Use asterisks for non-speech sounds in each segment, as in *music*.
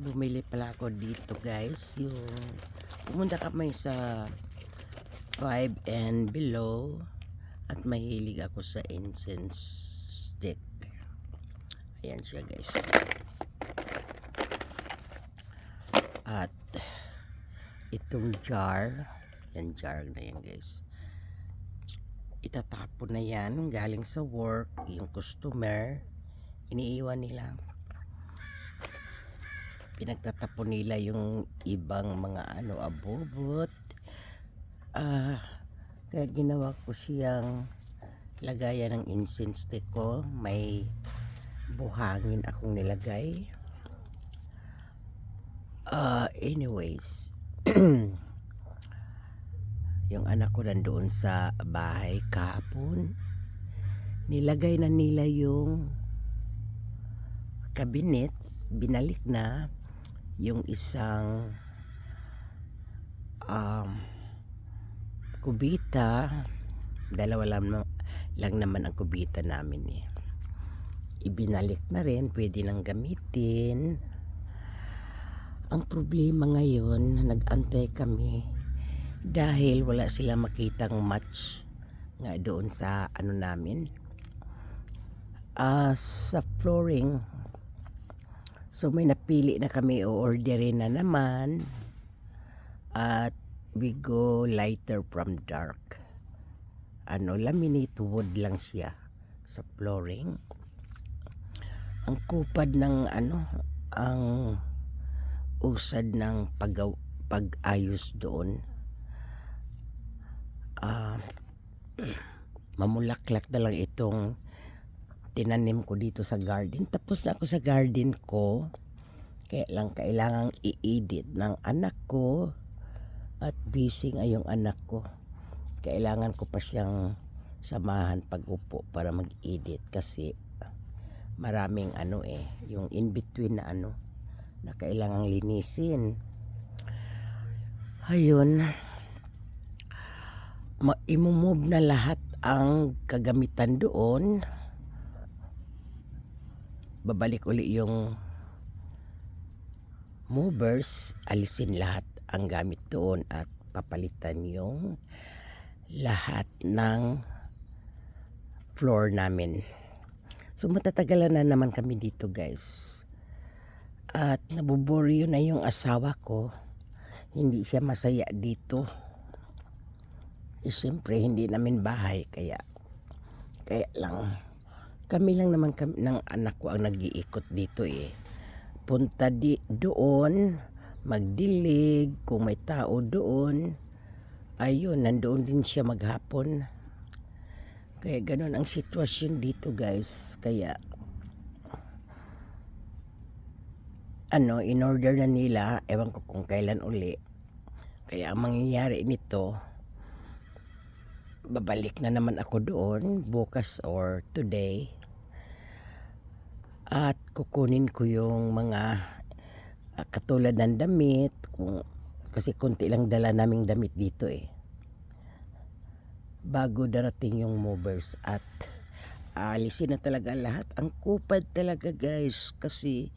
bumili pala ako dito guys. Yung pumunta kami sa 5 and below. At mahilig ako sa incense stick. Ayan siya guys. At itong jar. Yan jar na yan guys. Itatapon na yan. Galing sa work. Yung customer. Iniiwan nila pinagtatapon nila yung ibang mga ano abobot. Ah kaya ginawa ko siyang lagayan ng incense stick ko. May buhangin akong nilagay. Ah anyways *clears throat* yung anak ko nandoon sa bahay kahapon nilagay na nila yung cabinets. Binalik na yung isang um, kubita. Dalawa lang, lang naman ang kubita namin eh. Ibinalik na rin pwede nang gamitin. Ang problema ngayon nagantay kami dahil wala sila makitang match nga doon sa ano namin. Ah sa flooring So may napili na kami o orderin na naman at we go lighter from dark. Ano, laminate wood lang siya sa flooring. Ang kupad ng ano, ang usad ng pag pag-ayos doon. Ah, *clears throat* mamulaklak na lang itong tinanim ko dito sa garden. Tapos na ako sa garden ko. Kaya lang kailangang i-edit ng anak ko. At busy nga yung anak ko. Kailangan ko pa siyang samahan pag upo para mag-edit kasi maraming ano eh, yung in-between na ano na kailangang linisin. Ayun. Ma- imumove na lahat ang kagamitan doon babalik uli yung movers, alisin lahat ang gamit doon at papalitan yung lahat ng floor namin. So matatagalan na naman kami dito guys. At nabuboryo na yung asawa ko. Hindi siya masaya dito. Eh, siyempre, hindi namin bahay kaya kaya lang kami lang naman kami, ng anak ko ang nag-iikot dito eh. Punta di, doon, magdilig, kung may tao doon. Ayun, nandoon din siya maghapon. Kaya ganun ang sitwasyon dito guys. Kaya, ano, in order na nila, ewan ko kung kailan uli. Kaya ang mangyayari nito, babalik na naman ako doon bukas or today at kukunin ko yung mga ah, katulad ng damit kung, kasi konti lang dala naming damit dito eh. Bago darating yung movers at alisin na talaga lahat. Ang kupad talaga guys kasi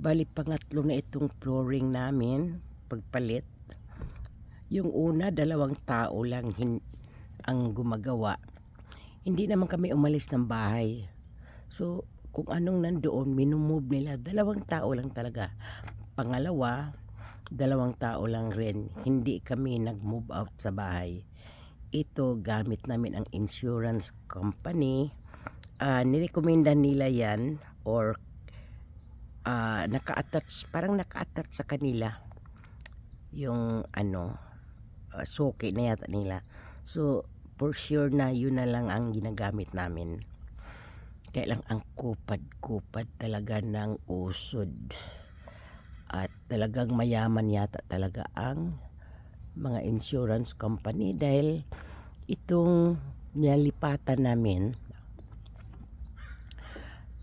bali pangatlo na itong flooring namin pagpalit. Yung una dalawang tao lang hin- ang gumagawa. Hindi naman kami umalis ng bahay. So kung anong nandoon, minumove nila. Dalawang tao lang talaga. Pangalawa, dalawang tao lang rin. Hindi kami nag-move out sa bahay. Ito, gamit namin ang insurance company. Uh, nirekomenda nila yan or uh, naka-attach, parang naka-attach sa kanila yung ano, uh, suki na yata nila. So, for sure na yun na lang ang ginagamit namin. Kaya lang ang kupad-kupad talaga ng usod. At talagang mayaman yata talaga ang mga insurance company dahil itong nilipatan namin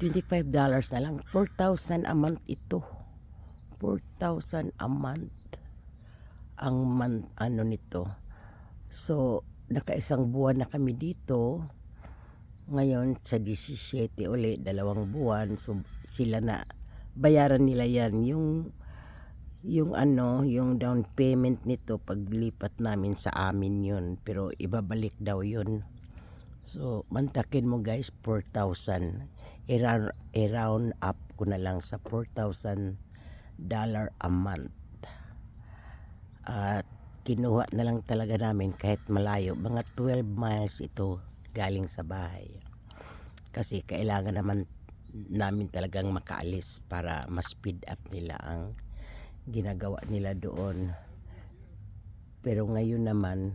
$25 na lang. 4,000 a month ito. 4,000 a month ang month ano nito. So nakaisang buwan na kami dito ngayon sa 17 uli dalawang buwan so sila na bayaran nila yan yung yung ano, yung down payment nito paglipat namin sa amin yun. Pero ibabalik daw yun. So, mantakin mo guys, 4,000. I-round, up ko na lang sa 4,000 dollar a month. At kinuha na lang talaga namin kahit malayo. Mga 12 miles ito galing sa bahay. Kasi kailangan naman namin talagang makaalis para mas speed up nila ang ginagawa nila doon. Pero ngayon naman,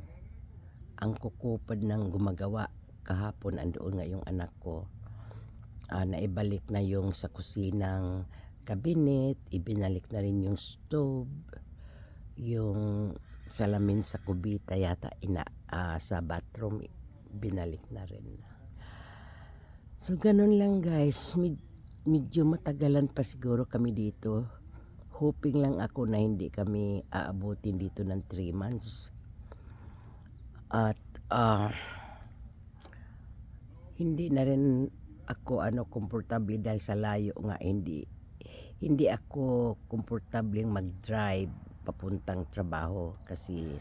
ang kukupad ng gumagawa kahapon andoon nga yung anak ko. Ah, naibalik na yung sa kusinang cabinet, ibinalik na rin yung stove, yung salamin sa kubita yata ina ah, sa bathroom binalik na rin. So ganun lang guys, Med- medyo matagalan pa siguro kami dito. Hoping lang ako na hindi kami aabutin dito ng 3 months. At ah hindi na rin ako ano komportable dahil sa layo nga hindi hindi ako komportableng mag-drive papuntang trabaho kasi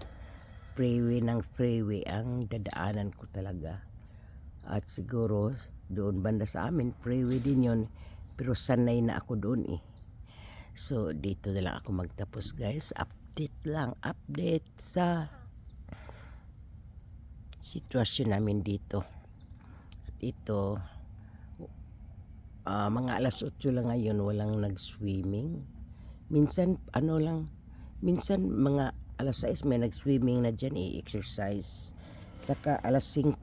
freeway ng freeway ang dadaanan ko talaga. At siguro doon banda sa amin freeway din yon pero sanay na ako doon eh. So dito na lang ako magtapos guys. Update lang, update sa sitwasyon namin dito. At ito ah, mga alas 8 lang ngayon walang nag-swimming. Minsan ano lang, minsan mga alas 6 may nag-swimming na dyan i-exercise. Saka alas 5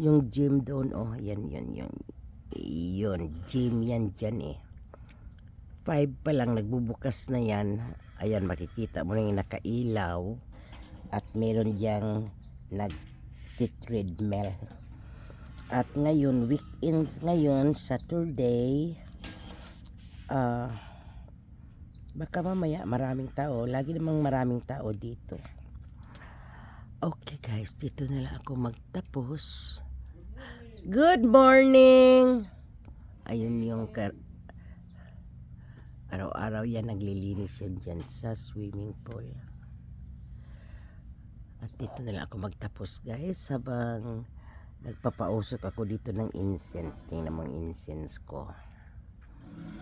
yung gym doon oh, yan yan yan. Yun, gym yan dyan eh. 5 pa lang nagbubukas na yan. Ayan makikita mo na yung nakailaw at meron diyang nag-treadmill. At ngayon, weekends ngayon, Saturday, ah, baka mamaya maraming tao. Lagi namang maraming tao dito. Okay guys, dito na lang ako magtapos. Good morning! Ayun yung araw-araw yan naglilinis yan dyan sa swimming pool. At dito na lang ako magtapos guys habang nagpapausok ako dito ng incense. Tingnan mo incense ko.